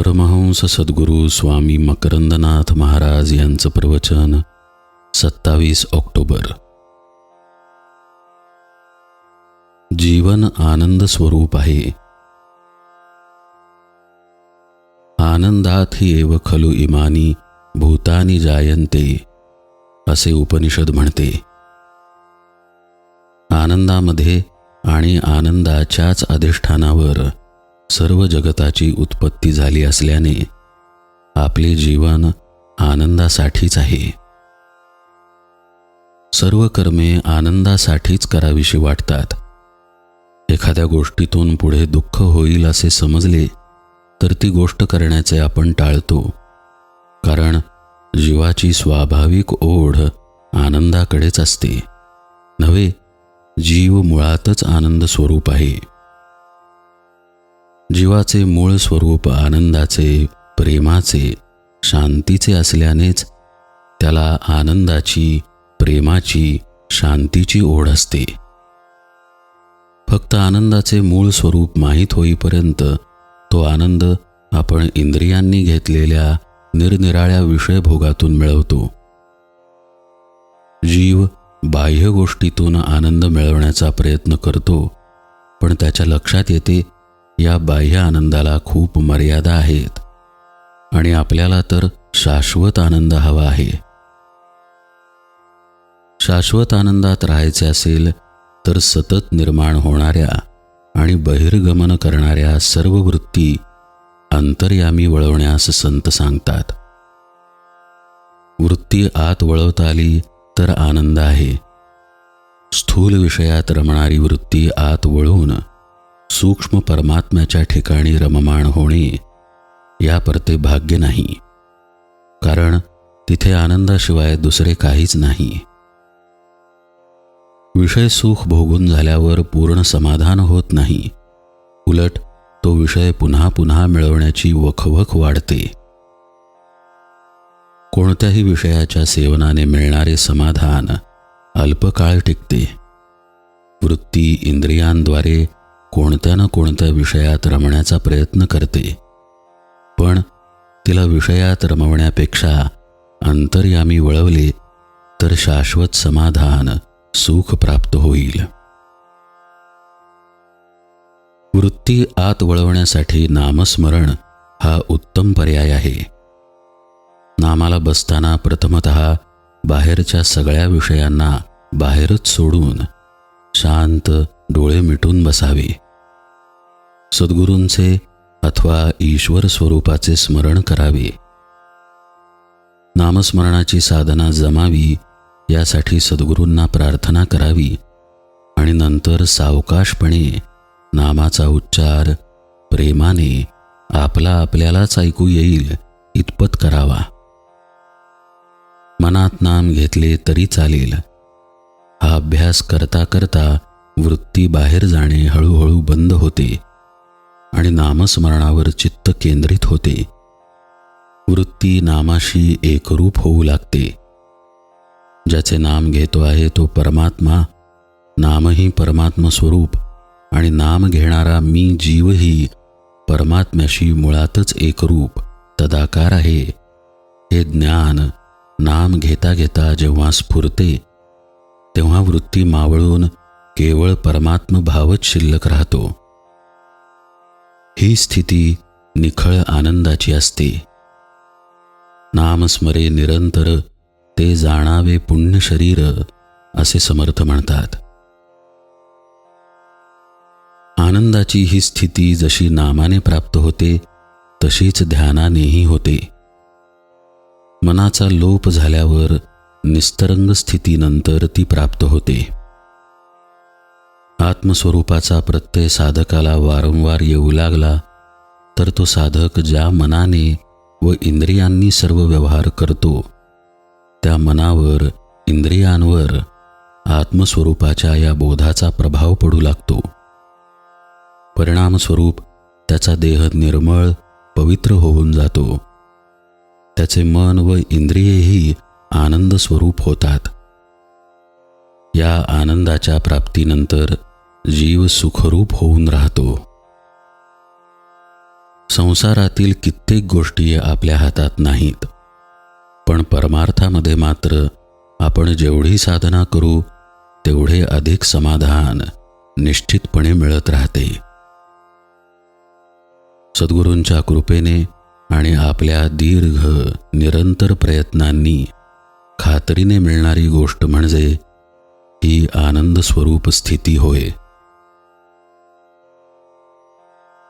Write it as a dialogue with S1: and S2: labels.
S1: परमहंस सद्गुरू स्वामी मकरंदनाथ महाराज यांचं प्रवचन सत्तावीस ऑक्टोबर. जीवन आनंद स्वरूप आहे. आनंदात ही एव खलु इमानी भूतानी जायंते असे उपनिषद म्हणते. आनंदामध्ये आणि आनंदाच्याच अधिष्ठानावर सर्व जगताची उत्पत्ती झाली असल्याने आपले जीवन आनंदासाठीच आहे. सर्व कर्मे आनंदासाठीच करावीशी वाटतात. एखाद्या गोष्टीतून पुढे दुःख होईल असे समजले तर ती गोष्ट करण्याचे आपण टाळतो. कारण जीवाची स्वाभाविक ओढ आनंदाकडेच असते. नव्हे जीव मुळातच आनंद स्वरूप आहे. जीवाचे मूळ स्वरूप आनंदाचे प्रेमाचे शांतीचे असल्यानेच त्याला आनंदाची प्रेमाची शांतीची ओढ असते. फक्त आनंदाचे मूळ स्वरूप माहीत होईपर्यंत तो आनंद आपण इंद्रियांनी घेतलेल्या निरनिराळ्या विषयभोगातून मिळवतो. जीव बाह्य गोष्टीतून आनंद मिळवण्याचा प्रयत्न करतो पण त्याच्या लक्षात येते या बाह्य आनंदाला खूप मर्यादा आहेत. आणि आपल्याला तर शाश्वत आनंद हवा आहे. शाश्वत आनंदात राहायचे असेल तर सतत निर्माण होणाऱ्या आणि बहिर्गमन करणाऱ्या सर्व वृत्ती अंतर्यामी वळवण्यास संत सांगतात. वृत्ती आत वळवता आली तर आनंद आहे. स्थूल विषयात रमणारी वृत्ती आत वळून सूक्ष्म परमात्म्याच्या ठिकाणी रममाण होणे या परते भाग्य नाही. कारण तिथे आनंदाशिवाय दुसरे काहीच नाही. विषय सुख भोगून झाल्यावर पूर्ण समाधान होत नाही. उलट तो विषय पुन्हा पुन्हा मिळवण्याची वखवख वाढते. कोणत्याही विषयाच्या सेवनाने मिळणारे समाधान अल्पकाळ टिकते. वृत्ती इंद्रियांद्वारे कोणत्या ना कोणत्या विषयात रमण्याचा प्रयत्न करते. पण तिला विषयात रमवण्यापेक्षा अंतर्यामी वळवले तर शाश्वत समाधान सुख प्राप्त होईल. वृत्ती आत वळवण्यासाठी नामस्मरण हा उत्तम पर्याय आहे. नामाला बसताना प्रथमत बाहेरच्या सगळ्या विषयांना बाहेरच सोडून शांत डोळे मिटून बसावे. सद्गुरूंचे अथवा ईश्वर स्वरूपाचे स्मरण करावे. नामस्मरणाची साधना जमावी यासाठी सद्गुरूंना प्रार्थना करावी आणि नंतर सावकाशपणे नामाचा उच्चार प्रेमाने आपला आपल्यालाच ऐकू येईल इतपत करावा. मनात नाम घेतले तरी चालेल. हा अभ्यास करता करता वृत्ती बाहेर जाणे हळूहळू बंद होते आणि नामस्मरणावर चित्त केंद्रित होते. वृत्ती नामाशी एकरूप होऊ लागते. ज्याचे नाम घेतो आहे तो परमात्मा नामही परमात्म स्वरूप आणि नाम घेणारा मी जीवही परमात्म्याशी मुळातच एकरूप तदाकार आहे. हे ज्ञान नाम घेता घेता जेव्हा स्फुरते तेव्हा वृत्ती मावळून केवळ परमात्म भावच शिल्लक राहतो. ही स्थिती निखळ आनंदाची असते. नामस्मरे निरंतर ते जाणावे पुण्य शरीर असे समर्थ म्हणतात. आनंदाची ही स्थिती जशी नामाने प्राप्त होते तशीच ध्यानानेही होते. मनाचा लोप झाल्यावर निस्तरंग स्थितीनंतर ती प्राप्त होते. आत्मस्वरूपाचा प्रत्यय साधकाला वारंवार येऊ लागला तर तो साधक ज्या मनाने व इंद्रियांनी सर्व व्यवहार करतो त्या मनावर इंद्रियांवर आत्मस्वरूपाच्या या बोधाचा प्रभाव पडू लागतो. परिणामस्वरूप त्याचा देह निर्मळ पवित्र होऊन जातो. त्याचे मन व इंद्रियेही आनंद स्वरूप होतात. या आनंदाच्या प्राप्तीनंतर जीव सुखरूप होऊन राहतो. संसारातील कित्येक गोष्टी आपल्या हातात नाहीत. पण परमार्थामध्ये मात्र आपण जेवढी साधना करू तेवढे अधिक समाधान निश्चितपणे मिळत राहते. सद्गुरूंच्या कृपेने आणि आपल्या दीर्घ निरंतर प्रयत्नांनी खात्रीने मिळणारी गोष्ट म्हणजे ही आनंद स्वरूप स्थिती होय.